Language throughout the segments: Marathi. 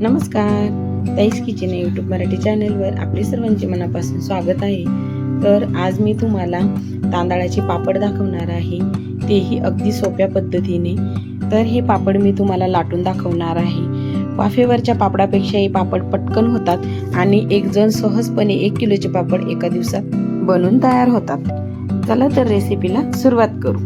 नमस्कार. ताईस किचन यूट्यूब मराठी चॅनलवर आपले सर्वांचे मनापासून स्वागत आहे. तर आज मी तुम्हाला तांदळाचे पापड दाखवणार आहे. तेही अगदी सोप्या पद्धतीने. तर हे पापड मी तुम्हाला लाटून दाखवणार आहे. वाफेवरच्या पापडापेक्षा हे पापड पटकन होतात आणि एक जण सहजपणे एक किलोचे पापड एका दिवसात बनून तयार होतात. चला तर रेसिपीला सुरुवात करू.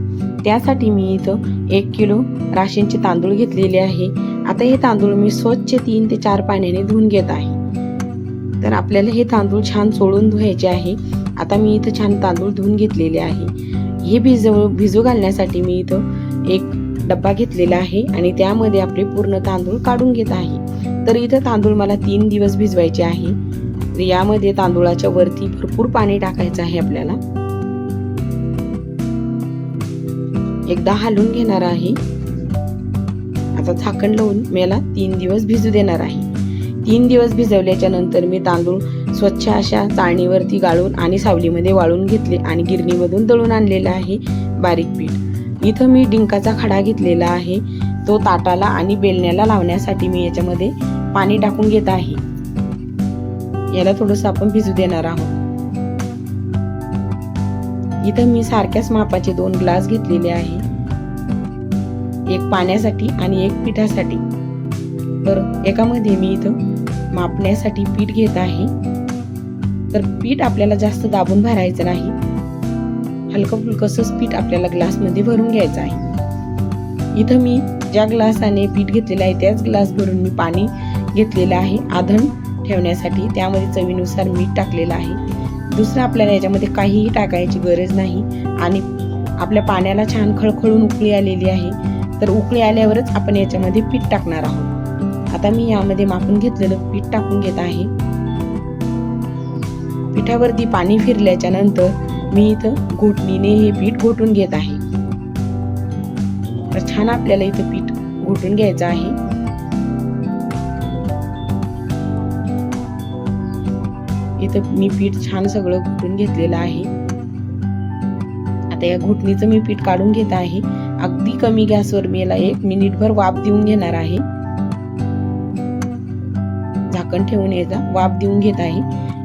त्यासाठी मी इथं एक किलो राशींचे तांदूळ घेतलेले आहे. आता हे तांदूळ मी स्वच्छ तीन ते चार पाण्याने धुवून घेत आहे. तर आपल्याला हे तांदूळ छान सोडून धुवायचे आहे. आता मी इथं छान तांदूळ धुवून घेतलेले आहे. हे भिजव भिजू घालण्यासाठी मी इथं एक डब्बा घेतलेला आहे आणि त्यामध्ये आपले पूर्ण तांदूळ काढून घेत आहे. तर इथं तांदूळ मला तीन दिवस भिजवायचे आहे. तर यामध्ये तांदूळाच्या वरती भरपूर पाणी टाकायचं आहे आपल्याला. एकदा हलवून घेणार आहे. आता झाकण लावून याला तीन दिवस भिजू देणार आहे. तीन दिवस भिजवल्याच्या नंतर मी तांदूळ स्वच्छ अशा चाळणीवरती गाळून आणि सावलीमध्ये वाळून घेतले आणि गिरणीमधून दळून आणलेला आहे बारीक पीठ. इथं मी डिंकाचा खडा घेतलेला आहे. तो ताटाला आणि बेलण्याला लावण्यासाठी मी याच्यामध्ये पाणी टाकून घेत आहे. याला थोडंसं आपण भिजू देणार आहोत. इथं मी सारख्याच मापाचे दोन ग्लास घेतलेले आहे. एक पाण्यासाठी आणि एक पिठासाठी. तर एकामध्ये मी इथं मापण्यासाठी पीठ घेत आहे. तर पीठ आपल्याला जास्त दाबून भरायचं नाही. हलकं फुलकसंच पीठ आपल्याला ग्लासमध्ये भरून घ्यायचं आहे. इथं मी ज्या ग्लासाने पीठ घेतलेलं आहे त्याच ग्लास भरून मी पाणी घेतलेलं आहे आधण ठेवण्यासाठी. त्यामध्ये चवीनुसार मीठ टाकलेलं आहे. दुसरं आपल्याला याच्यामध्ये काहीही टाकायची गरज नाही. आणि आपल्या पाण्याला छान खळखळून उकळी आलेली आहे. तर उकळी आल्यावरच आपण याच्यामध्ये पीठ टाकणार आहोत. आता मी यामध्ये मापून घेतलेलं पीठ टाकून घेत आहे. पिठावरती पाणी फिरल्याच्या नंतर मी इथं घोटणीने हे पीठ घोटून घेत आहे. तर छान आपल्याला इथं पीठ घोटून घ्यायचं आहे. इथं मी पीठ छान सगळं घुटून घेतलेलं आहे. आता या घुटणीचं मी पीठ काढून घेत आहे. अगदी कमी गॅसवर मी याला एक मिनिटभर वाफ देऊन घेणार आहे. झाकण ठेवून याचा वाफ देऊन घेत आहे.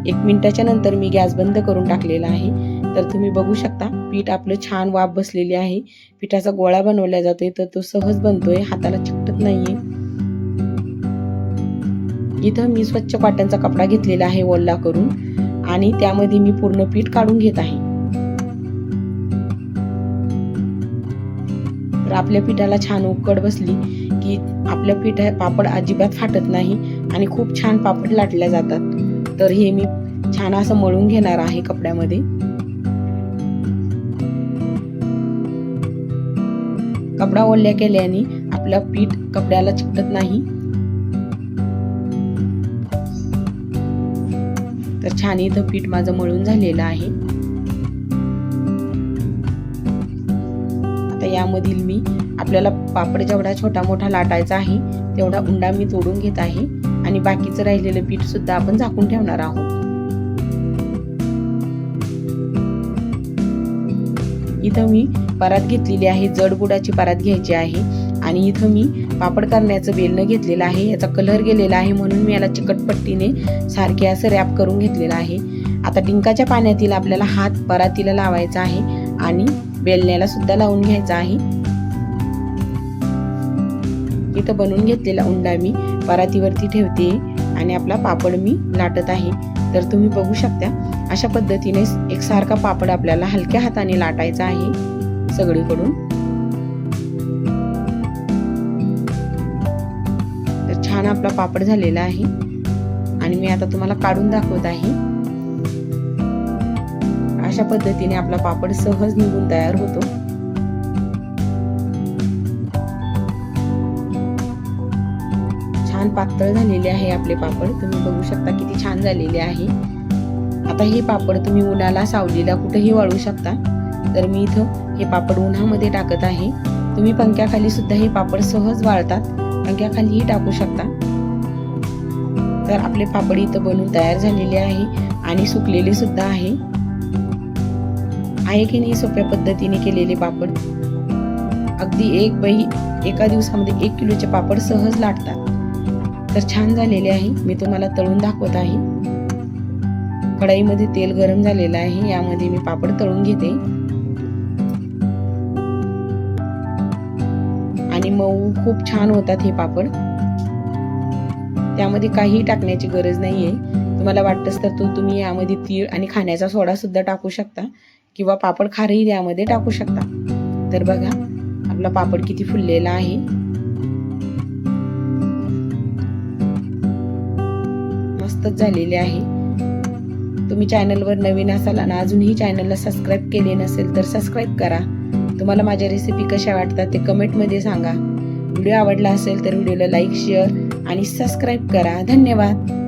एक मिनिटाच्या नंतर मी गॅस बंद करून टाकलेला आहे. तर तुम्ही बघू शकता पीठ आपलं छान वाफ बसलेली आहे. पिठाचा गोळा बनवला जातोय तर तो सहज बनतोय हाताला चिकटत नाहीये. इथं मी स्वच्छ पाट्यांचा कपडा घेतलेला आहे ओल्ला करून. आणि त्यामध्ये मी पूर्ण पीठ काढून घेत आहे. तर आपल्या पिठाला छान उकड बसली की आपल्या पिठा पापड अजिबात फाटत नाही आणि खूप छान पापड लाटल्या जातात. तर हे मी छान असं मळून घेणार आहे कपड्यामध्ये. कपडा ओल्या केल्याने आपलं पीठ कपड्याला चिकटत नाही. तर छान इथं पीठ माझं मळून झालेलं आहे. यामधील मी आपल्याला पापड जेवढा छोटा मोठा लाटायचा आहे तेवढा उंडा मी तोडून घेत आहे आणि बाकीचं राहिलेलं पीठ सुद्धा आपण झाकून ठेवणार आहोत. इथं मी परात घेतलेली आहे जडबुडाची परात घ्यायची आहे आणि इथं मी पापड करण्याचं बेलणं घेतलेलं आहे याचा कलर गेलेला आहे म्हणून मी याला चिकटपट्टीने सारखे असं रॅप करून घेतलेलं आहे. आता डिंकाच्या पाण्यातील आपल्याला हात परातीला लावायचा आहे. आणि बेलण्याला सुद्धा लावून घ्यायचा आहे. इथं बनवून घेतलेला उंडा मी परातीवरती ठेवते आणि आपला पापड मी लाटत आहे. तर तुम्ही बघू शकता अशा पद्धतीने एक सारखा पापड आपल्याला हलक्या हाताने लाटायचा आहे सगळीकडून. तर छान आपला पापड झालेला आहे. आणि मी आता तुम्हाला काढून दाखवत आहे. अशा पद्धतीने आपला पापड सहज निघून तयार होतो. छान पातळ झालेले आहे आपले पापड. तुम्ही बघू शकता किती छान झालेले आहे. आता हे पापड तुम्ही उन्हाला सावलीला कुठेही वाळू शकता. तर मी इथं हे पापड उन्हामध्ये टाकत आहे. तुम्ही पंख्याखाली सुद्धा हे पापड सहज वाळतात. पंख्याखालीही टाकू शकता. तर आपले पापड इथं बनून तयार झालेले आहे आणि सुकलेले सुद्धा आहे. आहे की नाही सोप्या पद्धतीने केलेले पापड? अगदी एक बही एका दिवसामध्ये एक किलोचे पापड सहज लाटतात. तर छान झालेले आहे. मी तुम्हाला तळून दाखवत आहे. कढाईमध्ये तेल गरम झालेलं आहे. यामध्ये मी पापड तळून घेते. आणि मऊ खूप छान होतात हे पापड. त्यामध्ये काही टाकण्याची गरज नाहीये. तुम्हाला वाटतंच तर तो तुम्ही यामध्ये तीळ आणि खाण्याचा सोडा सुद्धा टाकू शकता. किंवा पापड खारही यामध्ये टाकू शकता. तर बघा आपला पापड किती फुललेला आहे. मस्तच झालेले आहे. तुम्ही चॅनलवर नवीन असाल आणि अजूनही चॅनलला सबस्क्राईब केले नसेल तर सबस्क्राईब करा. तुम्हाला माझ्या रेसिपी कशा वाटतात ते कमेंटमध्ये सांगा. व्हिडिओ आवडला असेल तर व्हिडिओला लाईक शेअर आणि सबस्क्राईब करा. धन्यवाद.